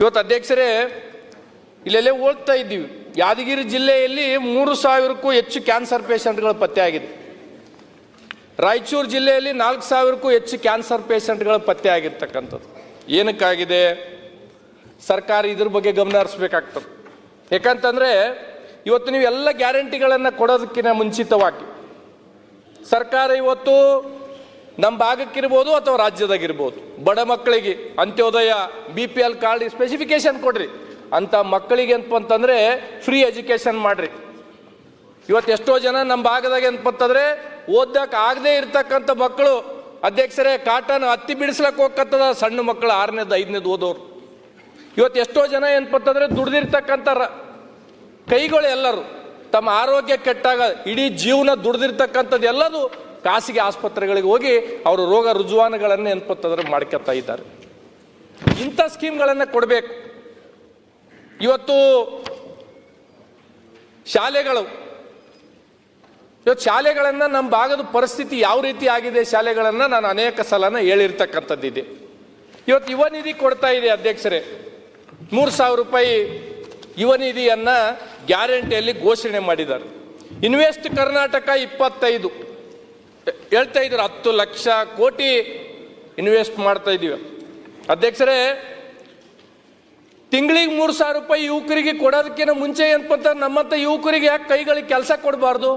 ಇವತ್ತು ಅಧ್ಯಕ್ಷರೇ, ಇಲ್ಲೆಲ್ಲೇ ಓದ್ತಾ ಇದ್ದೀವಿ. ಯಾದಗಿರಿ ಜಿಲ್ಲೆಯಲ್ಲಿ ಮೂರು ಸಾವಿರಕ್ಕೂ ಹೆಚ್ಚು ಕ್ಯಾನ್ಸರ್ ಪೇಷಂಟ್ಗಳು ಪತ್ತೆ ಆಗಿದೆ ರಾಯಚೂರು ಜಿಲ್ಲೆಯಲ್ಲಿ ನಾಲ್ಕು ಸಾವಿರಕ್ಕೂ ಹೆಚ್ಚು ಕ್ಯಾನ್ಸರ್ ಪೇಷಂಟ್ಗಳು ಪತ್ತೆ ಆಗಿರ್ತಕ್ಕಂಥದ್ದು. ಏನಕ್ಕಾಗಿದೆ? ಸರ್ಕಾರ ಇದ್ರ ಬಗ್ಗೆ ಗಮನ ಹರಿಸ್ಬೇಕಾಗ್ತದೆ. ಯಾಕಂತಂದ್ರೆ, ಇವತ್ತು ನೀವು ಎಲ್ಲ ಗ್ಯಾರಂಟಿಗಳನ್ನು ಕೊಡೋದಕ್ಕಿಂತ ಮುಂಚಿತವಾಗಿ, ಸರ್ಕಾರ ಇವತ್ತು ನಮ್ಮ ಭಾಗಕ್ಕಿರ್ಬೋದು ಅಥವಾ ರಾಜ್ಯದಾಗಿರ್ಬೋದು. ಬಡ ಮಕ್ಕಳಿಗೆ Antyodaya B P L card specification ಕೊಡ್ರಿ. ಅಂತ ಮಕ್ಕಳಿಗೆ ಅಂತಂದರೆ ಫ್ರೀ ಎಜುಕೇಶನ್ ಮಾಡ್ರಿ. ಇವತ್ತು ಎಷ್ಟೋ ಜನ ನಮ್ಮ ಭಾಗದಾಗ ಏನಪ್ಪಂತಂದ್ರೆ ಓದಕ್ಕೆ ಆಗದೆ ಇರ್ತಕ್ಕಂಥ ಮಕ್ಕಳು. ಅಧ್ಯಕ್ಷರೇ, ಕಾಟನ್ ಹತ್ತಿ ಬಿಡಿಸ್ಲಕ್ಕೆ ಹೋಗತ್ತದ ಸಣ್ಣ ಮಕ್ಕಳು ಆರನೇದು, ಐದನೇದು ಓದೋರು. ಇವತ್ತು ಎಷ್ಟೋ ಜನ ಏನಪ್ಪಂತಂದ್ರೆ ದುಡ್ದಿರ್ತಕ್ಕಂಥ ಕೈಗಳು ಎಲ್ಲರೂ. ತಮ್ಮ ಆರೋಗ್ಯ ಕೆಟ್ಟಾಗ ಇಡೀ ಜೀವನ ದುಡ್ದಿರ್ತಕ್ಕಂಥದ್ದು ಎಲ್ಲದು ಖಾಸಗಿ ಆಸ್ಪತ್ರೆಗಳಿಗೆ ಹೋಗಿ ಅವರು ರೋಗ ರುಜುವಾನುಗಳನ್ನು ಏನಪ್ಪಂತಂದ್ರೆ ಮಾಡ್ಕೊತಾ ಇದ್ದಾರೆ. ಇಂಥ ಸ್ಕೀಮ್ಗಳನ್ನು ಕೊಡಬೇಕು. ಇವತ್ತು ಶಾಲೆಗಳು, ಇವತ್ತು ಶಾಲೆಗಳನ್ನು ನಮ್ಮ ಭಾಗದ ಪರಿಸ್ಥಿತಿ ಯಾವ ರೀತಿ ಆಗಿದೆ ಶಾಲೆಗಳನ್ನು ನಾನು ಅನೇಕ ಸಲನ ಹೇಳಿರ್ತಕ್ಕಂಥದ್ದಿದೆ ಇವತ್ತು ಯುವ ನಿಧಿ ಕೊಡ್ತಾ ಇದೆ ಅಧ್ಯಕ್ಷರೇ. ಮೂರು ಸಾವಿರ ರೂಪಾಯಿ ಯುವ ನಿಧಿಯನ್ನು ಗ್ಯಾರಂಟಿಯಲ್ಲಿ ಘೋಷಣೆ ಮಾಡಿದ್ದಾರೆ. ಇನ್ವೆಸ್ಟ್ ಕರ್ನಾಟಕ ಇಪ್ಪತ್ತೈದು. ಹೇಳ್ತಾ ಇದ್ರು ಹತ್ತು ಲಕ್ಷ ಕೋಟಿ ಇನ್ವೆಸ್ಟ್ ಮಾಡ್ತಾ ಇದ್ದೀವಿ. ಅಧ್ಯಕ್ಷರೇ, ತಿಂಗಳಿಗೆ ಮೂರು ಸಾವಿರ ರೂಪಾಯಿ ಯುವಕರಿಗೆ ಕೊಡೋದಕ್ಕಿಂತ ಮುಂಚೆ ಏನಪ್ಪ ಅಂತ ನಮ್ಮಂತ ಯುವಕರಿಗೆ ಯಾಕೆ ಕೈಗಳಿಗೆ ಕೆಲಸ ಕೊಡಬಾರ್ದು?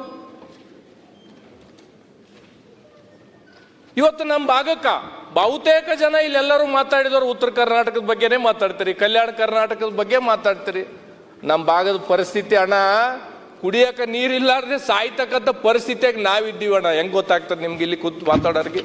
ಇವತ್ತು ನಮ್ಮ ಭಾಗಕ್ಕ ಬಹುತೇಕ ಜನ ಇಲ್ಲೆಲ್ಲರೂ ಮಾತಾಡಿದವರು ಉತ್ತರ ಕರ್ನಾಟಕದ ಬಗ್ಗೆನೇ ಮಾತಾಡ್ತೀರಿ, ಕಲ್ಯಾಣ ಕರ್ನಾಟಕದ ಬಗ್ಗೆ ಮಾತಾಡ್ತೀರಿ. ನಮ್ಮ ಭಾಗದ ಪರಿಸ್ಥಿತಿ ಅಣ್ಣ ಕುಡಿಯಕ ನೀರಿಲ್ಲಾರ್ದೆ ಸಾಯ್ತಕ್ಕಂಥ ಪರಿಸ್ಥಿತಿಯಾಗಿ ನಾವಿದ್ದೀವಣ್ಣ. ಹೆಂಗೆ ಹೆಂಗ್ ಗೊತ್ತಾಗ್ತದೆ ನಿಮ್ಗೆ ಇಲ್ಲಿ ಕೂತ್ ಮಾತಾಡೋರಿಗೆ